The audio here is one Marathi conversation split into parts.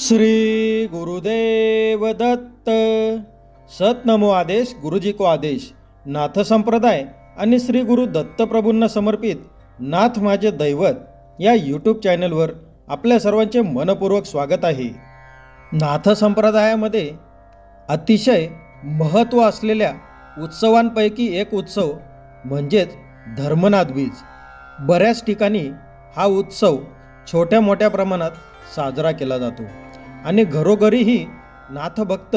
श्री गुरुदेव दत्त। सतनमो आदेश गुरुजी को आदेश। नाथ संप्रदाय आणि श्री गुरु दत्तप्रभूंना समर्पित नाथ माझे दैवत या यूट्यूब चॅनलवर आपल्या सर्वांचे मनपूर्वक स्वागत आहे. नाथ संप्रदायामध्ये अतिशय महत्त्व असलेल्या उत्सवांपैकी एक उत्सव म्हणजेच धर्मनाथ बीज. बऱ्याच ठिकाणी हा उत्सव छोट्या मोठ्या प्रमाणात साजरा केला जातो. आणि घरोघरीही नाथभक्त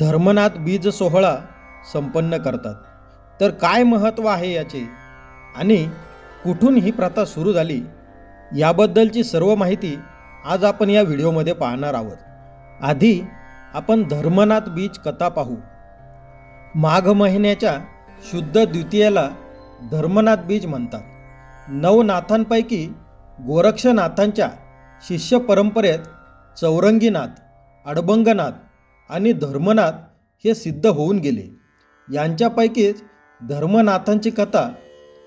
धर्मनाथ बीज सोहळा संपन्न करतात. तर काय महत्त्व आहे याचे? आणि कुठून ही प्रथा सुरू झाली? याबद्दलची सर्व माहिती आज आपण या व्हिडिओमध्ये पाहणार आहोत. आधी आपण धर्मनाथ बीज कथा पाहू. माघ महिन्याच्या शुद्ध द्वितीयेला धर्मनाथ बीज म्हणतात. नवनाथांपैकी गोरक्षनाथांच्या शिष्य परंपरेत चौरंगीनाथ अडबंगनाथ आणि धर्मनाथ हे सिद्ध होऊन गेले. यांच्यापैकीच धर्मनाथांची कथा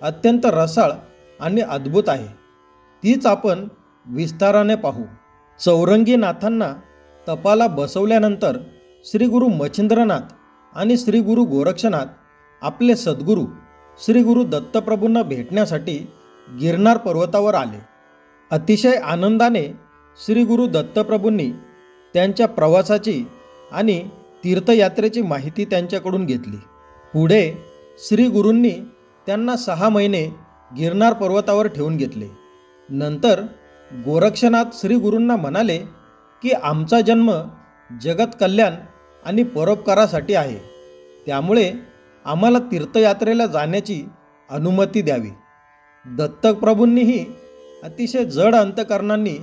अत्यंत रसाळ आणि अद्भुत आहे. तीच आपण विस्ताराने पाहू. चौरंगीनाथांना तपाला बसवल्यानंतर श्री गुरु मच्छिंद्रनाथ आणि श्री गुरु गोरक्षनाथ आपले सद्गुरू श्री गुरु दत्तप्रभूंना भेटण्यासाठी गिरनार पर्वतावर आले. अतिशय आनंदाने श्री गुरु दत्तप्रभूंनी त्यांच्या प्रवासाची आणि तीर्थयात्रेची माहिती त्यांच्याकडून घेतली. पुढे श्री गुरूंनी त्यांना सहा महिने गिरनार पर्वतावर ठेवून घेतले. नंतर गोरक्षनाथ श्री गुरूंना म्हणाले की आमचा जन्म जगत कल्याण आणि परोपकारासाठी आहे. त्यामुळे आम्हाला तीर्थयात्रेला जाण्याची अनुमती द्यावी. दत्तप्रभूंनीही अतिशय जड अंतकरणांनी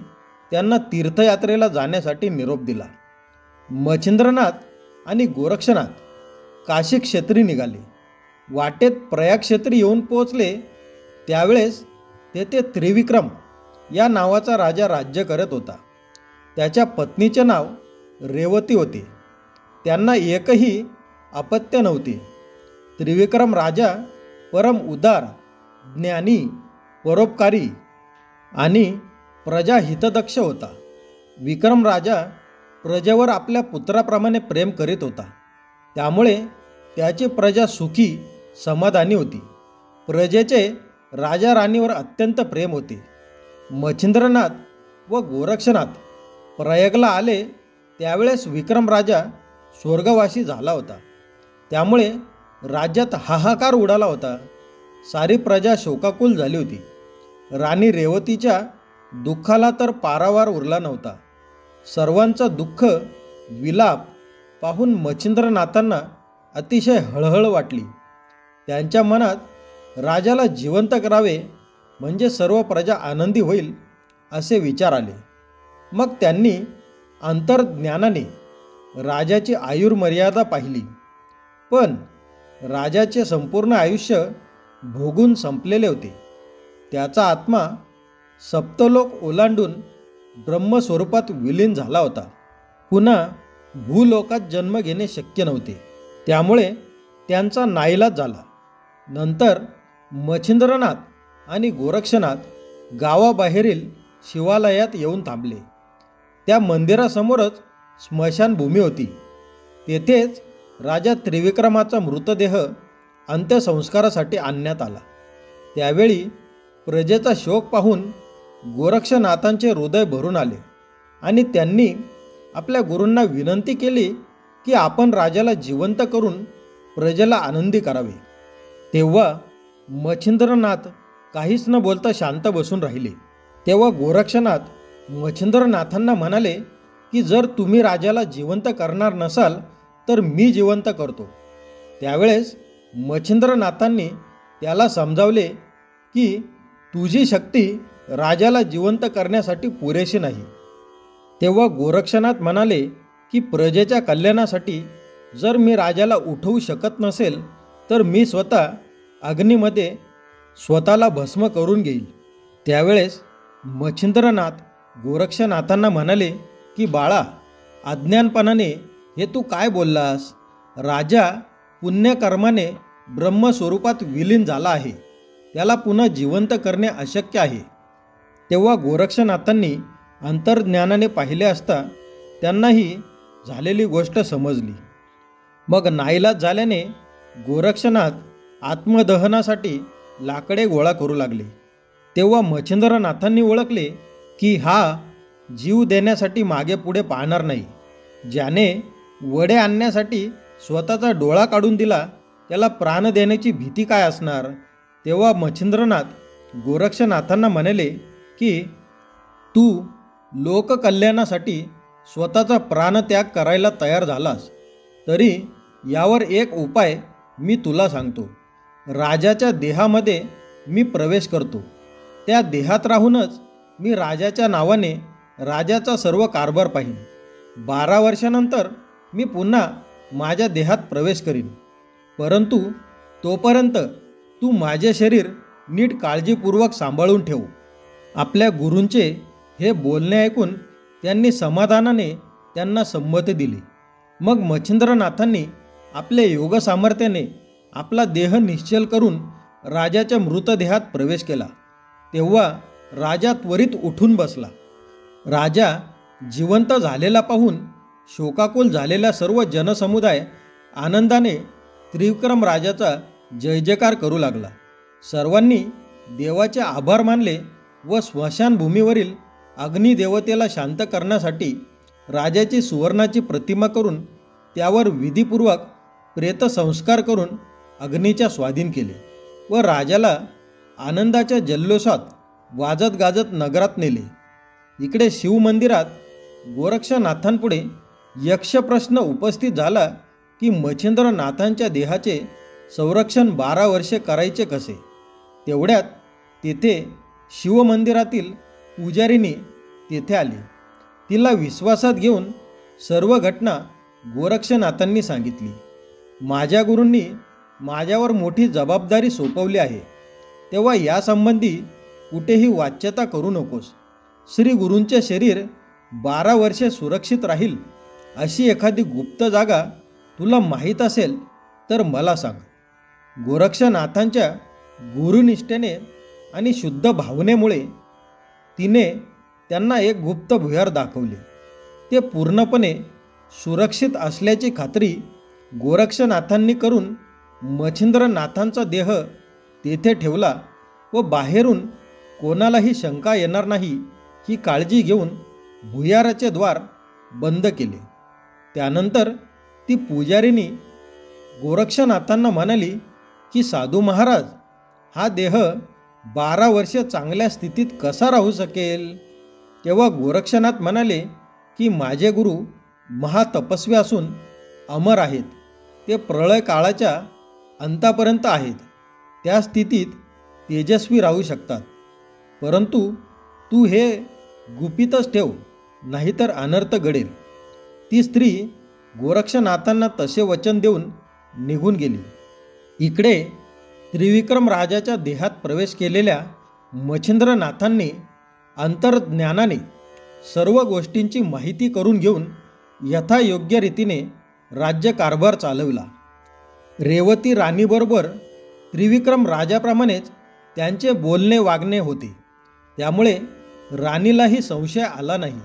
त्यांना तीर्थयात्रेला जाण्यासाठी निरोप दिला. मच्छिंद्रनाथ आणि गोरक्षनाथ काशी क्षेत्री निघाले. वाटेत प्रयाग क्षेत्री येऊन पोहोचले. त्यावेळेस तेथे त्रिविक्रम या नावाचा राजा राज्य करत होता. त्याच्या पत्नीचे नाव रेवती होते. त्यांना एकही अपत्य नव्हते. त्रिविक्रम राजा परम उदार ज्ञानी परोपकारी आणि प्रजाहितदक्ष होता. विक्रम राजा प्रजेवर आपल्या पुत्राप्रमाणे प्रेम करीत होता. त्यामुळे त्याची प्रजा सुखी समाधानी होती. प्रजेचे राजा राणीवर अत्यंत प्रेम होते. मच्छिंद्रनाथ व गोरक्षनाथ प्रयागला आले त्यावेळेस विक्रम राजा स्वर्गवासी झाला होता. त्यामुळे राज्यात हाहाकार उडाला होता. सारी प्रजा शोकाकुल झाली होती. राणी रेवतीच्या दुःखाला तर पारावार उरला नव्हता. सर्वांचं दुःख विलाप पाहून मच्छिंद्रनाथांना अतिशय हळहळ वाटली. त्यांच्या मनात राजाला जिवंत करावे म्हणजे सर्व प्रजा आनंदी होईल असे विचार आले. मग त्यांनी अंतर्ज्ञानाने राजाची आयुर्मर्यादा पाहिली. पण राजाचे संपूर्ण आयुष्य भोगून संपलेले होते. त्याचा आत्मा सप्तलोक ओलांडून ब्रह्मस्वरूपात विलीन झाला होता. पुन्हा भूलोकात जन्म घेणे शक्य नव्हते. त्यामुळे त्यांचा नाईलाज झाला. नंतर मच्छिंद्रनाथ आणि गोरक्षनाथ गावाबाहेरील शिवालयात येऊन थांबले. त्या मंदिरासमोरच स्मशानभूमी होती. तेथेच राजा त्रिविक्रमाचा मृतदेह अंत्यसंस्कारासाठी आणण्यात आला. त्यावेळी प्रजेचा शोक पाहून गोरक्षनाथांचे हृदय भरून आले आणि त्यांनी आपल्या गुरूंना विनंती केली की आपण राजाला जिवंत करून प्रजेला आनंदी करावे. तेव्हा मच्छिंद्रनाथ काहीच न बोलता शांत बसून राहिले. तेव्हा गोरक्षनाथ मच्छिंद्रनाथांना म्हणाले की जर तुम्ही राजाला जिवंत करणार नसाल तर मी जिवंत करतो. त्यावेळेस मच्छिंद्रनाथांनी त्याला समजावले की तुझी शक्ती राजाला जिवंत करण्यासाठी पुरेशी नाही. तेव्हा गोरक्षनाथ म्हणाले की प्रजेच्या कल्याणासाठी जर मी राजाला उठवू शकत नसेल तर मी स्वतः अग्नीमध्ये स्वतःला भस्म करून घेईल. त्यावेळेस मच्छिंद्रनाथ गोरक्षनाथांना म्हणाले की बाळा अज्ञानपणाने हे तू काय बोललास? राजा पुण्यकर्माने ब्रह्मस्वरूपात विलीन झाला आहे. त्याला पुन्हा जिवंत करणे अशक्य आहे. तेव्हा गोरक्षनाथांनी अंतर्ज्ञानाने पाहिले असता त्यांनाही झालेली गोष्ट समजली. मग नाईलाज झाल्याने गोरक्षनाथ आत्मदहनासाठी लाकडे गोळा करू लागले. तेव्हा मच्छिंद्रनाथांनी ओळखले की हा जीव देण्यासाठी मागे पुढे पाहणार नाही. ज्याने वडे आणण्यासाठी स्वतःचा डोळा काढून दिला त्याला प्राण देण्याची भीती काय असणार? तेव्हा मच्छिंद्रनाथ गोरक्षनाथांना म्हणाले की तू लोककल्याणासाठी स्वतःचा प्राणत्याग करायला तयार झालास तरी यावर एक उपाय मी तुला सांगतो. राजाच्या देहामध्ये मी प्रवेश करतो. त्या देहात राहूनच मी राजाच्या नावाने राजाचा सर्व कारभार पाहीन. बारा वर्षानंतर मी पुन्हा माझ्या देहात प्रवेश करीन. परंतु तोपर्यंत तू माझे शरीर नीट काळजीपूर्वक सांभाळून ठेव. आपल्या गुरूंचे हे बोलणे ऐकून त्यांनी समाधानाने त्यांना संमती दिली. मग मच्छिंद्रनाथांनी आपल्या योग सामर्थ्याने आपला देह निश्चल करून राजाच्या मृतदेहात प्रवेश केला. तेव्हा राजा त्वरित उठून बसला. राजा जिवंत झालेला पाहून शोकाकुल झालेला सर्व जनसमुदाय आनंदाने त्रिविक्रम राजाचा जय जयकार करू लागला. सर्वांनी देवाचे आभार मानले व स्मशानभूमीवरील अग्निदेवतेला शांत करण्यासाठी राजाची सुवर्णाची प्रतिमा करून त्यावर विधीपूर्वक प्रेतसंस्कार करून अग्नीच्या स्वाधीन केले व राजाला आनंदाच्या जल्लोषात वाजत गाजत नगरात नेले. इकडे शिवमंदिरात गोरक्षनाथांपुढे यक्षप्रश्न उपस्थित झाला की मच्छिंद्रनाथांच्या देहाचे संरक्षण बारा वर्षे करायचे कसे? तेवढ्यात तेथे शिवमंदिरातील पुजारीनी तेथे आली. तिला विश्वासात घेऊन सर्व घटना गोरक्षनाथांनी सांगितली. माझ्या गुरूंनी माझ्यावर मोठी जबाबदारी सोपवली आहे. तेव्हा यासंबंधी कुठेही वाच्यता करू नकोस. श्री गुरूंचे शरीर बारा वर्षे सुरक्षित राहील अशी एखादी गुप्त जागा तुला माहीत असेल तर मला सांग. गोरक्षनाथांच्या गुरुनिष्ठेने आणि शुद्ध भावनेमुळे तिने त्यांना एक गुप्त भुयार दाखवले. ते पूर्णपणे सुरक्षित असल्याची खात्री गोरक्षनाथांनी करून मच्छिंद्रनाथांचा देह तेथे ठेवला व बाहेरून कोणालाही शंका येणार नाही ही काळजी घेऊन भुयाराचे द्वार बंद केले. त्यानंतर ती पुजारीनी गोरक्षनाथांना म्हणाली की साधू महाराज हा देह बारा वर्ष चांगल्या स्थितीत कसा राहू शकेल? तेव्हा गोरक्षनाथ म्हणाले की माझे गुरु महातपस्वी असून अमर आहेत. ते प्रळय काळाच्या अंतापर्यंत आहेत. त्या स्थितीत तेजस्वी राहू शकतात. परंतु तू हे गुपितच ठेव नाहीतर अनर्थ घडेल. ती स्त्री गोरक्षनाथांना तसे वचन देऊन निघून गेली. इकडे त्रिविक्रम राजाच्या देहात प्रवेश केलेल्या मच्छिंद्रनाथांनी अंतर्ज्ञानाने सर्व गोष्टींची माहिती करून घेऊन यथायोग्य रीतीने राज्यकारभार चालवला. रेवती राणीबरोबर त्रिविक्रम राजाप्रमाणेच त्यांचे बोलणे वागणे होते. त्यामुळे राणीलाही संशय आला नाही.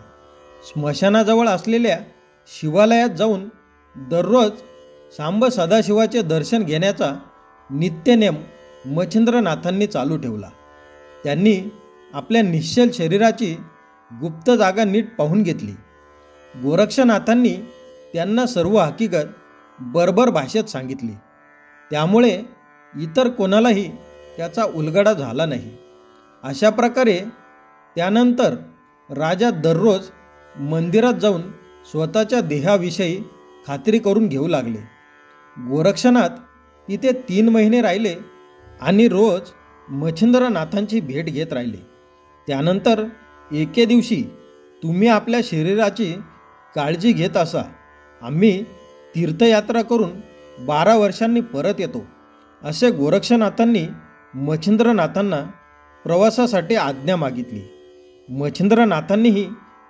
स्मशानाजवळ असलेल्या शिवालयात जाऊन दररोज सांब सदाशिवाचे दर्शन घेण्याचा नित्यनेम मच्छिंद्रनाथांनी चालू ठेवला. त्यांनी आपल्या निश्चल शरीराची गुप्त जागा नीट पाहून घेतली. गोरक्षनाथांनी त्यांना सर्व हकीकत बर्बर भाषेत सांगितली. त्यामुळे इतर कोणालाही त्याचा उलगडा झाला नाही. अशा प्रकारे त्यानंतर राजा दररोज मंदिरात जाऊन स्वतःच्या देहाविषयी खात्री करून घेऊ लागले. गोरक्षनाथ तिथे तीन महिने राहिले आणि रोज मच्छिंद्रनाथांची भेट घेत राहिले. त्यानंतर एके दिवशी तुम्ही आपल्या शरीराची काळजी घेत असा. आम्ही तीर्थयात्रा करून बारा वर्षांनी परत येतो. असे गोरक्षनाथांनी मच्छिंद्रनाथांना प्रवासासाठी आज्ञा मागितली. मच्छिंद्रनाथांनीही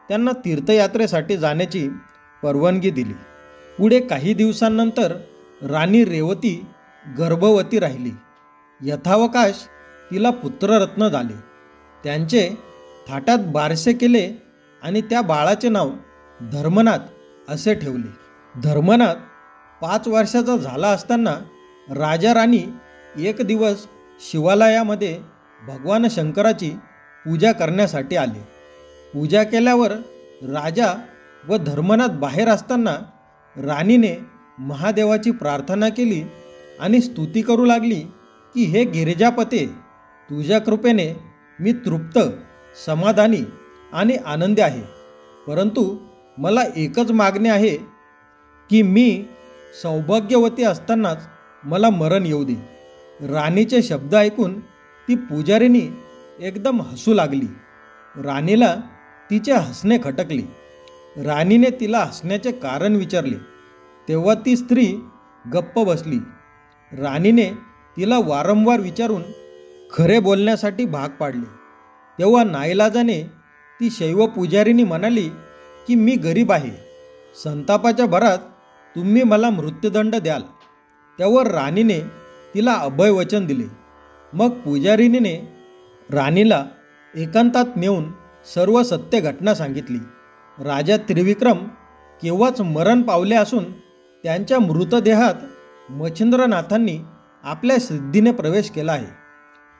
त्यांना तीर्थयात्रेसाठी जाण्याची परवानगी दिली. पुढे काही दिवसांनंतर राणी रेवती गर्भवती राहिली. यथावकाश तिला पुत्ररत्न झाले. त्यांचे थाटात बारसे केले आणि त्या बाळाचे नाव धर्मनाथ असे ठेवले. धर्मनाथ पाच वर्षाचा झाला असताना राजा राणी एक दिवस शिवालयामध्ये भगवान शंकराची पूजा करण्यासाठी आले. पूजा केल्यावर राजा व धर्मनाथ बाहेर असताना राणीने महादेवाची प्रार्थना केली आणि स्तुती करू लागली की हे गिरिजापते तुझ्या कृपेने मी तृप्त समाधानी आणि आनंदी आहे. परंतु मला एकच मागणे आहे की मी सौभाग्यवती असतानाच मला मरण येऊ दे. राणीचे शब्द ऐकून ती पुजारीनी एकदम हसू लागली. राणीला तिचे हसणे खटकले. राणीने तिला हसण्याचे कारण विचारले. तेव्हा ती स्त्री गप्प बसली. राणीने तिला वारंवार विचारून खरे बोलण्यासाठी भाग पाडले. तेव्हा नाईलाजाने ती शैव पुजारीनी म्हणाली की मी गरीब आहे. संतापाच्या भरात तुम्ही मला मृत्यूदंड द्याल. त्यावर राणीने तिला अभय वचन दिले. मग पुजारिनीने राणीला एकांतात नेऊन सर्व सत्य घटना सांगितली. राजा त्रिविक्रम केव्हाच मरण पावले असून त्यांच्या मृतदेहात मच्छिंद्रनाथांनी आपल्या सिद्धीने प्रवेश केला आहे.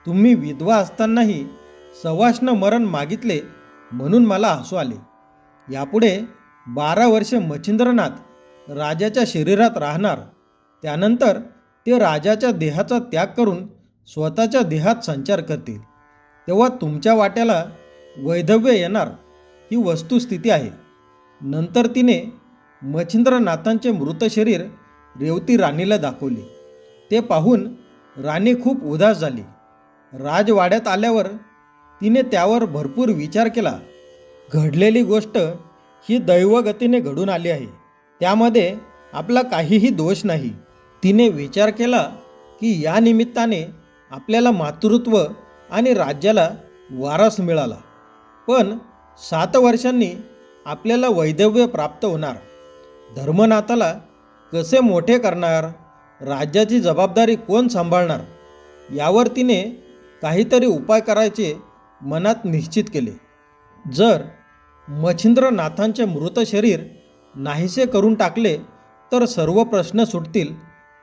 तुम्ही विधवा असतानाही सवाष्ण मरण मागितले म्हणून मला हसू आले. यापुढे बारा वर्षे मच्छिंद्रनाथ राजाच्या शरीरात राहणार त्यानंतर ते राजाच्या देहाचा त्याग करून स्वतःच्या देहात संचार करतील. तेव्हा तुमच्या वाट्याला वैधव्य येणार ही वस्तुस्थिती आहे. नंतर तिने मच्छिंद्रनाथांचे मृत शरीर रेवती राणीला दाखवली. ते पाहून राणी खूप उदास झाली. राजवाड्यात आल्यावर तिने त्यावर भरपूर विचार केला. घडलेली गोष्ट ही दैवगतीने घडून आली आहे. त्यामध्ये आपला काहीही दोष नाही. तिने विचार केला की या निमित्ताने आपल्याला मातृत्व आणि राज्याला वारस मिळाला. पण सात वर्षांनी आपल्याला वैधव्य प्राप्त होणार. धर्मनाथाला कसे मोठे करणार? राज्याची जबाबदारी कोण सांभाळणार? यावर तिने काहीतरी उपाय करायचे मनात निश्चित केले. जर मच्छिंद्रनाथांचे मृत शरीर नाहीसे करून टाकले तर सर्व प्रश्न सुटतील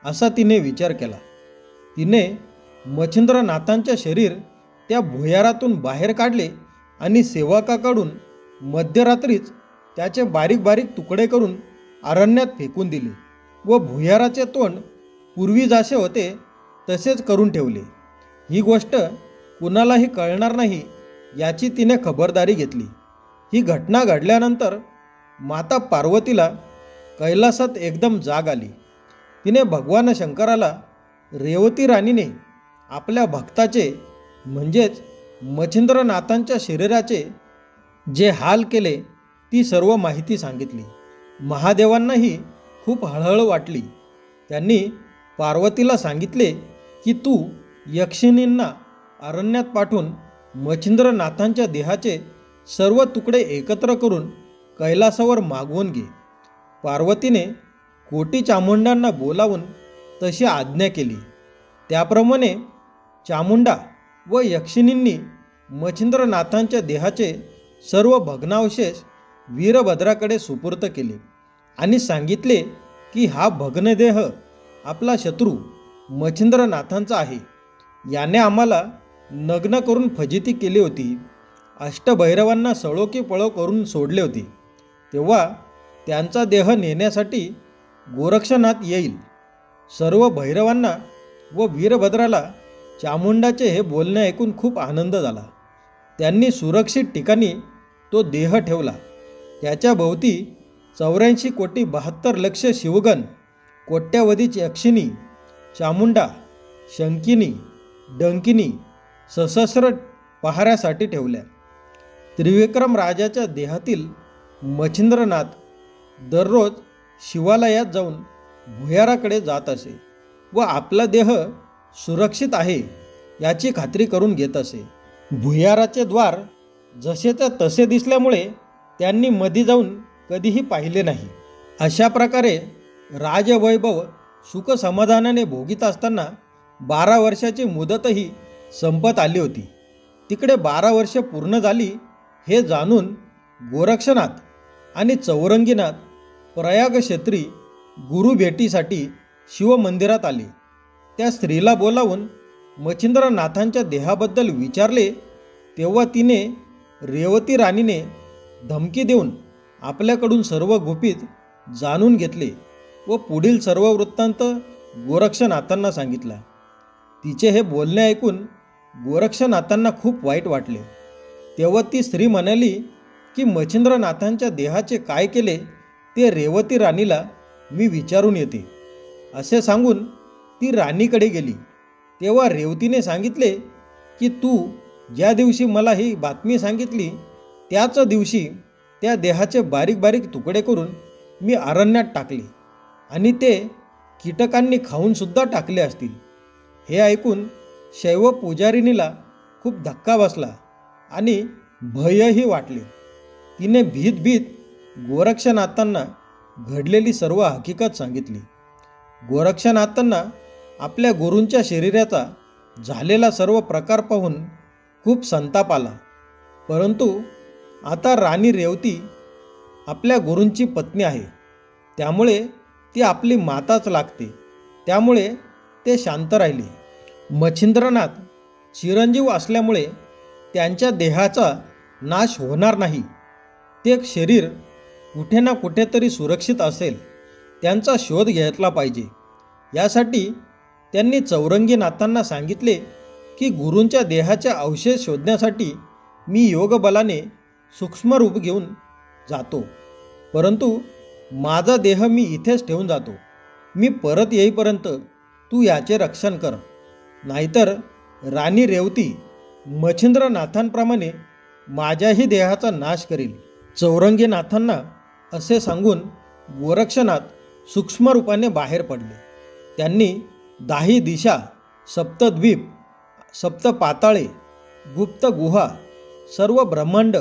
असा तिने विचार केला. तिने मच्छिंद्रनाथांचे शरीर त्या भुयारातून बाहेर काढले आणि सेवकाकडून मध्यरात्रीच त्याचे बारीक बारीक तुकडे करून अरण्यात फेकून दिले. व भुयाराचे तोंड पूर्वी जसे होते तसेच करून ठेवले. ही गोष्ट कुणालाही कळणार नाही याची तिने खबरदारी घेतली. ही घटना घडल्यानंतर माता पार्वतीला कैलासात एकदम जाग आली. तिने भगवान शंकराला रेवती राणीने आपल्या भक्ताचे म्हणजेच मच्छिंद्रनाथांच्या शरीराचे जे हाल केले ती सर्व माहिती सांगितली. महादेवांनाही खूप हळहळ वाटली. त्यांनी पार्वतीला सांगितले की तू यक्षिणींना अरण्यात पाठवून मच्छिंद्रनाथांच्या देहाचे सर्व तुकडे एकत्र करून कैलासावर मागवून घे. पार्वतीने कोटी चामुंडांना बोलावून तशी आज्ञा केली. त्याप्रमाणे चामुंडा व यक्षिणींनी मच्छिंद्रनाथांच्या देहाचे सर्व भग्नावशेष वीरभद्राकडे सुपूर्त केले. आणि सांगितले की हा भग्नदेह आपला शत्रू मच्छिंद्रनाथांचा आहे. याने आम्हाला नग्न करून फजिती केली होती. अष्टभैरवांना सळो की पळो करून सोडले होते. तेव्हा त्यांचा देह नेण्यासाठी गोरक्षनाथ येईल. सर्व भैरवांना व वीरभद्राला चामुंडाचे हे बोलणे ऐकून खूप आनंद झाला. त्यांनी सुरक्षित ठिकाणी तो देह ठेवला. त्याच्या भोवती चौऱ्याऐंशी कोटी बहात्तर लक्ष शिवगण कोट्यावधीची यक्षिणी चामुंडा शंकिनी डंकिनी सशस्त्र पहाऱ्यासाठी ठेवल्या. त्रिविक्रम राजाच्या देहातील मच्छिंद्रनाथ दररोज शिवालयात जाऊन भुयाराकडे जात असे व आपला देह सुरक्षित आहे याची खात्री करून घेत असे. भुयाराचे द्वार जसेच्या तसे दिसल्यामुळे त्यांनी मधी जाऊन कधीही पाहिले नाही. अशा प्रकारे राजवैभव सुखसमाधानाने भोगीत असताना बारा वर्षाची मुदतही संपत आली होती. तिकडे बारा वर्ष पूर्ण झाली हे जाणून गोरक्षनाथ आणि चौरंगीनाथ प्रयाग क्षेत्री गुरु भेटीसाठी शिवमंदिरात आले. त्या स्त्रीला बोलावून मच्छिंद्रनाथांच्या देहाबद्दल विचारले तेव्हा तिने रेवती राणीने धमकी देऊन आपल्याकडून सर्व गुपित जाणून घेतले व पुढील सर्व वृत्तांत गोरक्षनाथांना सांगितला. तिचे हे बोलणे ऐकून गोरक्षनाथांना खूप वाईट वाटले. तेव्हा ती स्त्री म्हणाली की मच्छिंद्रनाथांच्या देहाचे काय केले ते रेवती राणीला मी विचारून येते. असे सांगून ती राणीकडे गेली. तेव्हा रेवतीने सांगितले की तू ज्या दिवशी मला ही बातमी सांगितली त्याच दिवशी त्या देहाचे बारीक बारीक तुकडे करून मी अरण्यात टाकले. आणि ते कीटकांनी खाऊनसुद्धा टाकले असतील. हे ऐकून शैव पुजारिणीला खूप धक्का बसला आणि भयही वाटले. तिने भीत भीत गोरक्षनाथांना घडलेली सर्व हकीकत सांगितली. गोरक्षनाथांना आपल्या गुरूंच्या शरीराचा झालेला सर्व प्रकार पाहून खूप संताप आला. परंतु आता राणी रेवती आपल्या गुरूंची पत्नी आहे. त्यामुळे ती आपली माताच लागते. त्यामुळे ते शांत राहिले. मच्छिंद्रनाथ चिरंजीव असल्यामुळे त्यांच्या देहाचा नाश होणार नाही. ते शरीर कुठे ना कुठेतरी सुरक्षित असेल त्यांचा शोध घेतला पाहिजे. यासाठी त्यांनी चौरंगीनाथांना सांगितले की गुरूंच्या देहाच्या अवशेष शोधण्यासाठी मी योगबलाने सूक्ष्म रूप घेऊन जातो. परंतु माझा देह मी इथेच ठेवून जातो. मी परत येईपर्यंत तू याचे रक्षण कर. नाहीतर राणी रेवती मच्छिंद्रनाथांप्रमाणे माझ्याही देहाचा नाश करील. चौरंगीनाथांना असे सांगून गोरक्षनाथ सूक्ष्म रूपाने बाहेर पडले. त्यांनी दाही दिशा सप्तद्वीप सप्त पाताळे गुप्त गुहा सर्व ब्रह्मांड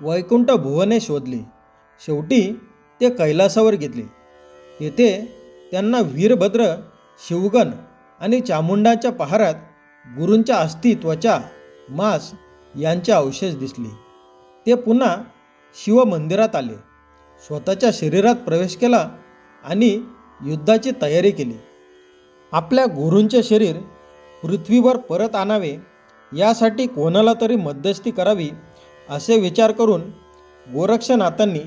वैकुंठ भुवने शोधले. शेवटी ते कैलासावर घेतले. तेथे त्यांना वीरभद्र शिवगण आणि चामुंडाच्या पहारात गुरूंच्या अस्थि त्वचा मांस यांचे अवशेष दिसले. ते पुन्हा शिवमंदिरात आले. स्वतःच्या शरीरात प्रवेश केला आणि युद्धाची तयारी केली. आपल्या गुरूंचे शरीर पृथ्वीवर परत आणावे यासाठी कोणाला तरी मध्यस्थी करावी असे विचार करून गोरक्षनाथांनी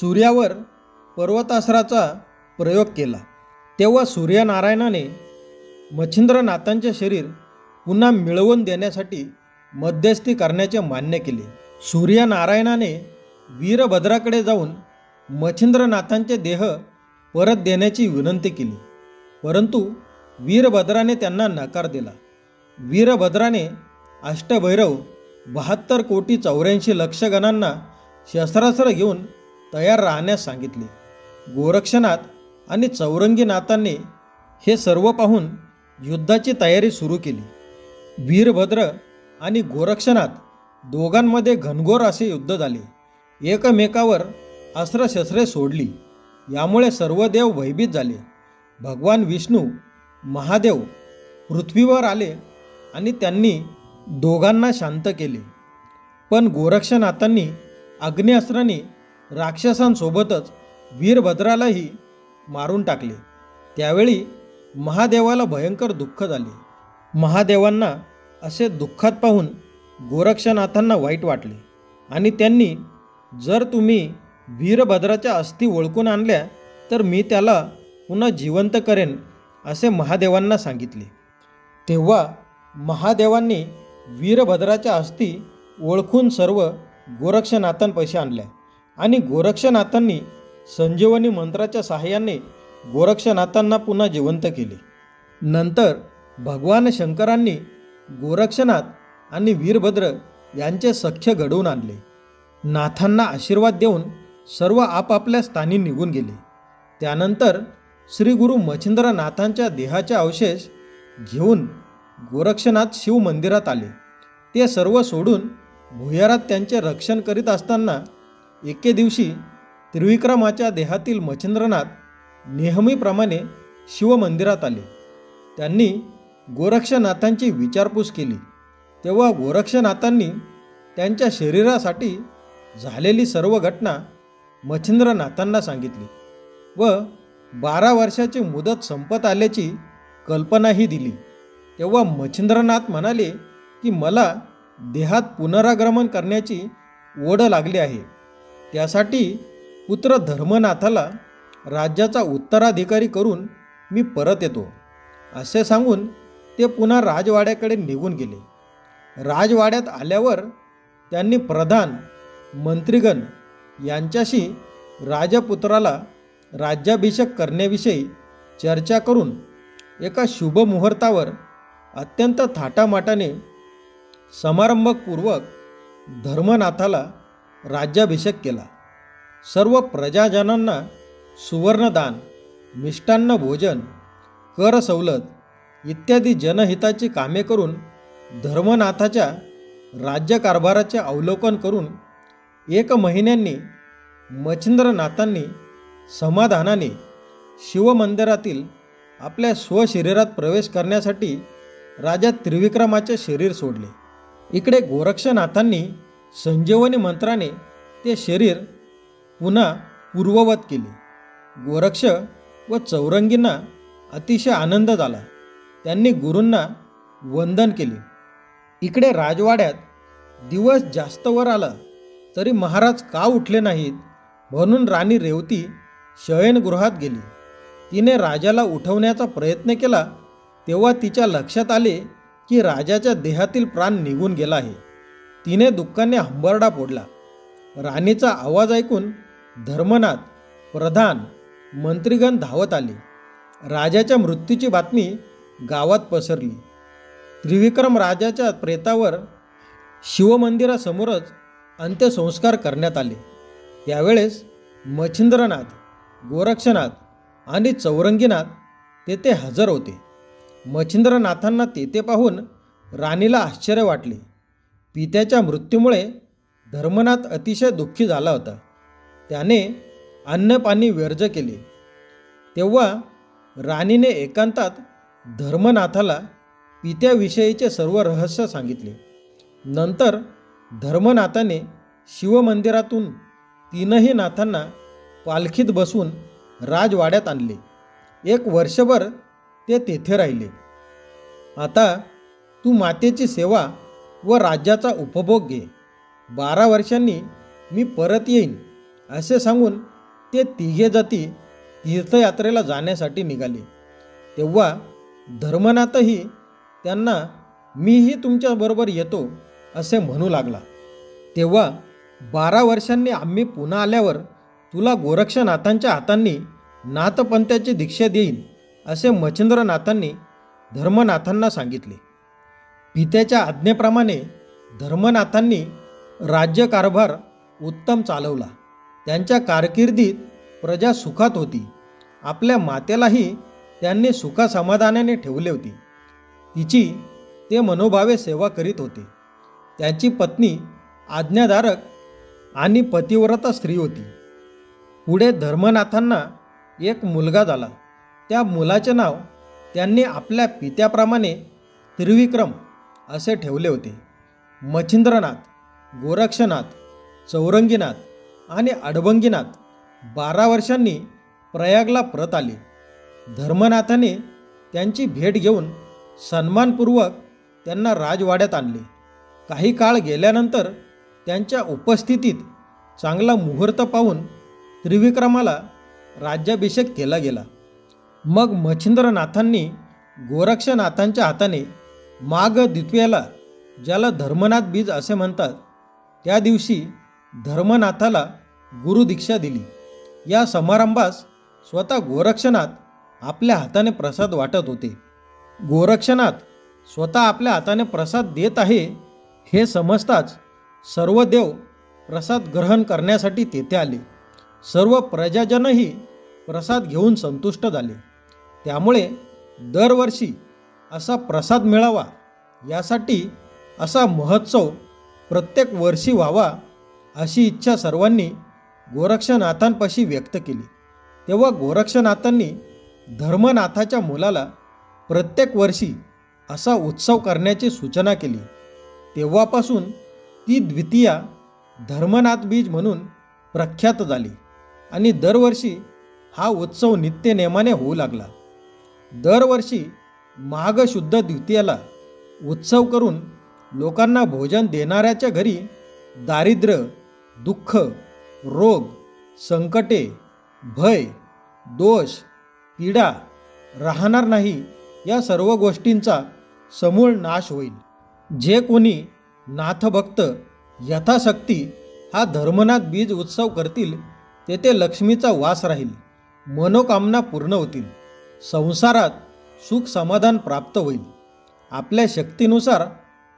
सूर्यावर पर्वतासराचा प्रयोग केला. तेव्हा सूर्यनारायणाने मच्छिंद्रनाथांचे शरीर पुन्हा मिळवून देण्यासाठी मध्यस्थी करण्याचे मान्य केले. सूर्यनारायणाने वीरभद्राकडे जाऊन मच्छिंद्रनाथांचे देह परत देण्याची विनंती केली. परंतु वीरभद्राने त्यांना नकार दिला. वीरभद्राने अष्टभैरव बहात्तर कोटी चौऱ्याऐंशी लक्ष गणांना शस्त्रास्त्र घेऊन तयार राहण्यास सांगितले. गोरक्षनाथ आणि चौरंगीनाथांनी हे सर्व पाहून युद्धाची तयारी सुरू केली. वीरभद्र आणि गोरक्षनाथ दोघांमध्ये घनघोर असे युद्ध झाले. एकमेकावर अस्त्रशस्त्रे सोडली. यामुळे सर्व देव भयभीत झाले. भगवान विष्णू महादेव पृथ्वीवर आले आणि त्यांनी दोघांना शांत केले. पण गोरक्षनाथांनी अग्निअस्त्रांनी राक्षसांसोबतच वीरभद्रालाही मारून टाकले. त्यावेळी महादेवाला भयंकर दुःख झाले. महादेवांना असे दुःखात पाहून गोरक्षनाथांना वाईट वाटले आणि त्यांनी जर तुम्ही वीरभद्राच्या अस्थी ओळखून आणल्या तर मी त्याला पुन्हा जिवंत करेन असे महादेवांना सांगितले. तेव्हा महादेवांनी वीरभद्राच्या अस्थी ओळखून सर्व गोरक्षनाथांपैसे आणल्या आणि गोरक्षनाथांनी संजीवनी मंत्राच्या सहाय्याने गोरक्षनाथांना पुन्हा जिवंत केले. नंतर भगवान शंकरांनी गोरक्षनाथ आणि वीरभद्र यांचे सख्य घडवून आणले. नाथांना आशीर्वाद देऊन सर्व आपापल्या स्थानी निघून गेले. त्यानंतर श्री गुरु मच्छिंद्रनाथांच्या देहाचे अवशेष घेऊन गोरक्षनाथ शिव मंदिरात आले. ते सर्व सोडून भुयारात त्यांचे रक्षण करीत असताना एके दिवशी त्रिविक्रमाच्या देहातील मच्छिंद्रनाथ नेहमीप्रमाणे शिवमंदिरात आले. त्यांनी गोरक्षनाथांची विचारपूस केली. तेव्हा गोरक्षनाथांनी त्यांच्या शरीरासाठी झालेली सर्व घटना मच्छिंद्रनाथांना सांगितली व बारा वर्षाची मुदत संपत आल्याची कल्पनाही दिली. तेव्हा मच्छिंद्रनाथ म्हणाले की मला देहात पुनरागमन करण्याची ओढ लागली आहे. त्यासाठी पुत्र धर्मनाथाला राज्याचा उत्तराधिकारी करून मी परत येतो. असे सांगून ते पुन्हा राजवाड्याकडे निघून गेले. राजवाड्यात आल्यावर त्यांनी प्रधान मंत्रीगण यांच्याशी राजपुत्राला राज्याभिषेक करण्याविषयी चर्चा करून एका शुभ मुहूर्तावर अत्यंत थाटामाटाने समारंभपूर्वक धर्मनाथाला राज्याभिषेक केला. सर्व प्रजाजनांना सुवर्णदान मिष्टान्न भोजन कर सवलत इत्यादी जनहिताची कामे करून धर्मनाथाच्या राज्यकारभाराचे अवलोकन करून एक महिन्यांनी मच्छिंद्रनाथांनी समाधानाने शिवमंदिरातील आपल्या स्वशरीरात प्रवेश करण्यासाठी राजा त्रिविक्रमाचे शरीर सोडले. इकडे गोरक्षनाथांनी संजीवनी मंत्राने ते शरीर पुन्हा पूर्ववत केले. गोरक्ष व चौरंगींना अतिशय आनंद झाला. त्यांनी गुरूंना वंदन केले. इकडे राजवाड्यात दिवस जास्त वर आला तरी महाराज का उठले नाहीत? म्हणून राणी रेवती शयनगृहात गेली. तिने राजाला उठवण्याचा प्रयत्न केला तेव्हा तिच्या लक्षात आले की राजाच्या देहातील प्राण निघून गेला आहे. तिने दुःखाने हंबरडा फोडला राणीचा आवाज ऐकून धर्मनाथ प्रधान मंत्रीगण धावत आले. राजाच्या मृत्यूची बातमी गावात पसरली. त्रिविक्रम राजाच्या प्रेतावर शिवमंदिरासमोरच अंत्यसंस्कार करण्यात आले. त्यावेळेस मच्छिंद्रनाथ गोरक्षनाथ आणि चौरंगीनाथ तेथे हजर होते. मच्छिंद्रनाथांना तेथे पाहून राणीला आश्चर्य वाटले. पित्याच्या मृत्यूमुळे धर्मनाथ अतिशय दुःखी झाला होता. त्याने अन्नपाणी व्यर्ज केले. तेव्हा राणीने एकांतात धर्मनाथाला पित्याविषयीचे सर्व रहस्य सांगितले. नंतर धर्मनाथाने शिवमंदिरातून तीनही नाथांना पालखीत बसून राजवाड्यात आणले. एक वर्षभर ते तेथे राहिले. आता तू मातेची सेवा व राज्याचा उपभोग घे. बारा वर्षांनी मी परत येईन असे सांगून ते तिघे जाती तीर्थयात्रेला जाण्यासाठी निघाले. तेव्हा धर्मनाथही त्यांना मीही तुमच्याबरोबर येतो असे म्हणू लागला. तेव्हा बारा वर्षांनी आम्ही पुन्हा आल्यावर तुला गोरक्षनाथांच्या हातांनी नाथपंथाची दीक्षा देईन. असे मच्छिंद्रनाथांनी धर्मनाथांना सांगितले. पित्याच्या आज्ञेप्रमाणे धर्मनाथांनी राज्यकारभार उत्तम चालवला. त्यांच्या कारकिर्दीत प्रजा सुखात होती. आपल्या मातेलाही त्यांनी सुखासमाधानाने ठेवले होते. तिची ते मनोभावे सेवा करीत होते. त्यांची पत्नी आज्ञाधारक आणि पतिव्रता स्त्री होती. पुढे धर्मनाथांना एक मुलगा झाला. त्या मुलाचे नाव त्यांनी आपल्या पित्याप्रमाणे त्रिविक्रम असे ठेवले होते. मच्छिंद्रनाथ गोरक्षनाथ चौरंगीनाथ आणि अडभंगीनाथ बारा वर्षांनी प्रयागला परत आले. धर्मनाथाने त्यांची भेट घेऊन सन्मानपूर्वक त्यांना राजवाड्यात आणले. काही काळ गेल्यानंतर त्यांच्या उपस्थितीत चांगला मुहूर्त पाहून त्रिविक्रमाला राज्याभिषेक केला गेला. मग मच्छिंद्रनाथांनी गोरक्षनाथांच्या हाताने माघ द्वितीयाला ज्याला धर्मनाथ बीज असे म्हणतात त्या दिवशी धर्मनाथाला गुरुदीक्षा दिली. या समारंभास स्वतः गोरक्षनाथ आपल्या हाताने प्रसाद वाटत होते. गोरक्षनाथ स्वतः आपल्या हाताने प्रसाद देत आहे हे समजताच सर्व देव प्रसाद ग्रहण करण्यासाठी तेथे आले. सर्व प्रजाजनही प्रसाद घेऊन संतुष्ट झाले. त्यामुळे दरवर्षी असा प्रसाद मिळावा यासाठी असा महोत्सव प्रत्येक वर्षी व्हावा अशी इच्छा सर्वांनी गोरक्षनाथांपाशी व्यक्त केली. तेव्हा गोरक्षनाथांनी धर्मनाथाच्या मुलाला प्रत्येक वर्षी असा उत्सव करण्याची सूचना केली. तेव्हापासून ती द्वितीया धर्मनाथ बीज म्हणून प्रख्यात झाली आणि दरवर्षी हा उत्सव नित्यनेमाने होऊ लागला. दरवर्षी माघ शुद्ध द्वितीयाला उत्सव करून लोकांना भोजन देणाऱ्याच्या घरी दारिद्र्य दुःख रोग संकटे भय दोष पीडा राहणार नाही या सर्व गोष्टींचा समूळ नाश होईल. जे कोणी नाथभक्त यथाशक्ती हा धर्मनाथ बीज उत्सव करतील तेथे लक्ष्मीचा वास राहील मनोकामना पूर्ण होतील. संसारात सुख समाधान प्राप्त होईल. आपल्या शक्तीनुसार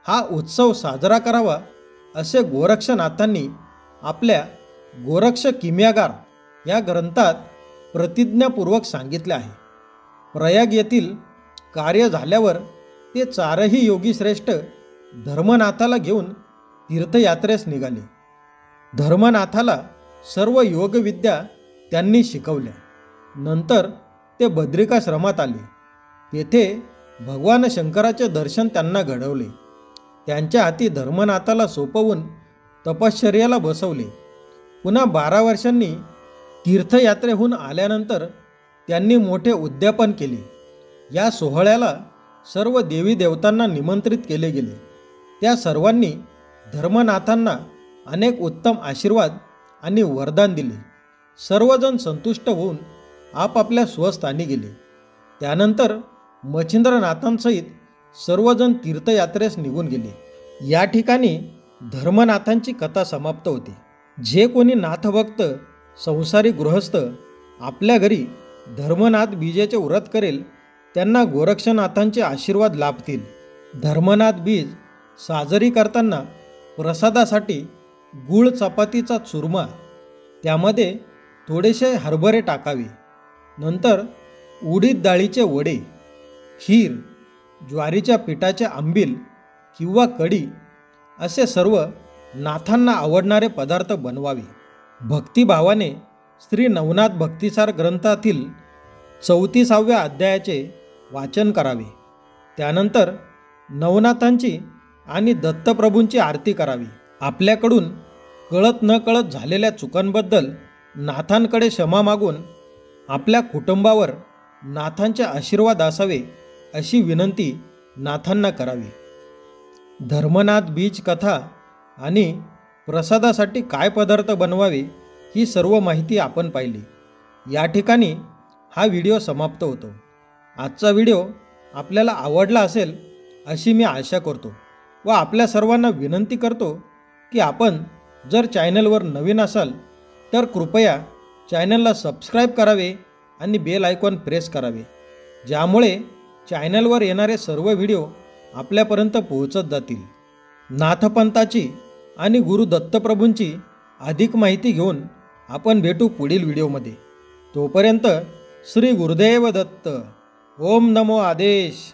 हा उत्सव साजरा करावा असे गोरक्षनाथांनी आपल्या गोरक्ष किम्यागार या ग्रंथात प्रतिज्ञापूर्वक सांगितले आहे. प्रयाग येथील कार्य झाल्यावर ते चारही योगी श्रेष्ठ धर्मनाथाला घेऊन तीर्थयात्रेस निघाले. धर्मनाथाला सर्व योगविद्या त्यांनी शिकवल्या. नंतर ते बद्रिकाश्रमात आले. तेथे भगवान शंकराचे दर्शन त्यांना घडवले. त्यांच्या हाती धर्मनाथाला सोपवून तपश्चर्याला बसवले. पुन्हा बारा वर्षांनी तीर्थयात्रेहून आल्यानंतर त्यांनी मोठे उद्यापन केले. या सोहळ्याला सर्व देवी देवतांना निमंत्रित केले गेले. त्या सर्वांनी धर्मनाथांना अनेक उत्तम आशीर्वाद आणि वरदान दिले. सर्वजण संतुष्ट होऊन आपापल्या स्वस्थानी गेले. त्यानंतर मच्छिंद्रनाथांसहित सर्वजण तीर्थयात्रेस निघून गेले. या ठिकाणी धर्मनाथांची कथा समाप्त होते. जे कोणी नाथभक्त संसारी गृहस्थ आपल्या घरी धर्मनाथ बीजेचे व्रत करेल त्यांना गोरक्षनाथांचे आशीर्वाद लाभतील. धर्मनाथ बीज साजरी करताना प्रसादासाठी गूळ चपातीचा चुरमा त्यामध्ये थोडेसे हरभरे टाकावे. नंतर उडीद डाळीचे वडे खीर ज्वारीच्या पिठाचे आंबील किंवा कढी असे सर्व नाथांना आवडणारे पदार्थ बनवावे. भक्तिभावाने श्री नवनाथ भक्तिसार ग्रंथातील चौतीसाव्या अध्यायाचे वाचन करावे. त्यानंतर नवनाथांची आणि दत्तप्रभूंची आरती करावी. आपल्याकडून कळत न कळत झालेल्या चुकांबद्दल नाथांकडे क्षमा मागून आपल्या कुटुंबावर नाथांचे आशीर्वाद असावे अशी विनंती नाथांना करावी. धर्मनाथ बीज कथा आणि प्रसादासाठी काय पदार्थ बनवावे ही सर्व माहिती आपण पाहिली. या ठिकाणी हा व्हिडिओ समाप्त होतो. आजचा व्हिडिओ आपल्याला आवडला असेल अशी मी आशा करतो व आपल्या सर्वांना विनंती करतो की आपण जर चॅनलवर नवीन असाल तर कृपया चॅनलला सबस्क्राईब करावे आणि बेल आयकॉन प्रेस करावे ज्यामुळे चॅनलवर येणारे सर्व व्हिडिओ आपल्यापर्यंत पोहोचत जातील. नाथपंथाची आणि गुरु दत्तप्रभूंची अधिक माहिती घेऊन आपण भेटू पुढील व्हिडिओमध्ये. तोपर्यंत श्री गुरुदेव दत्त. ओम नमो आदेश.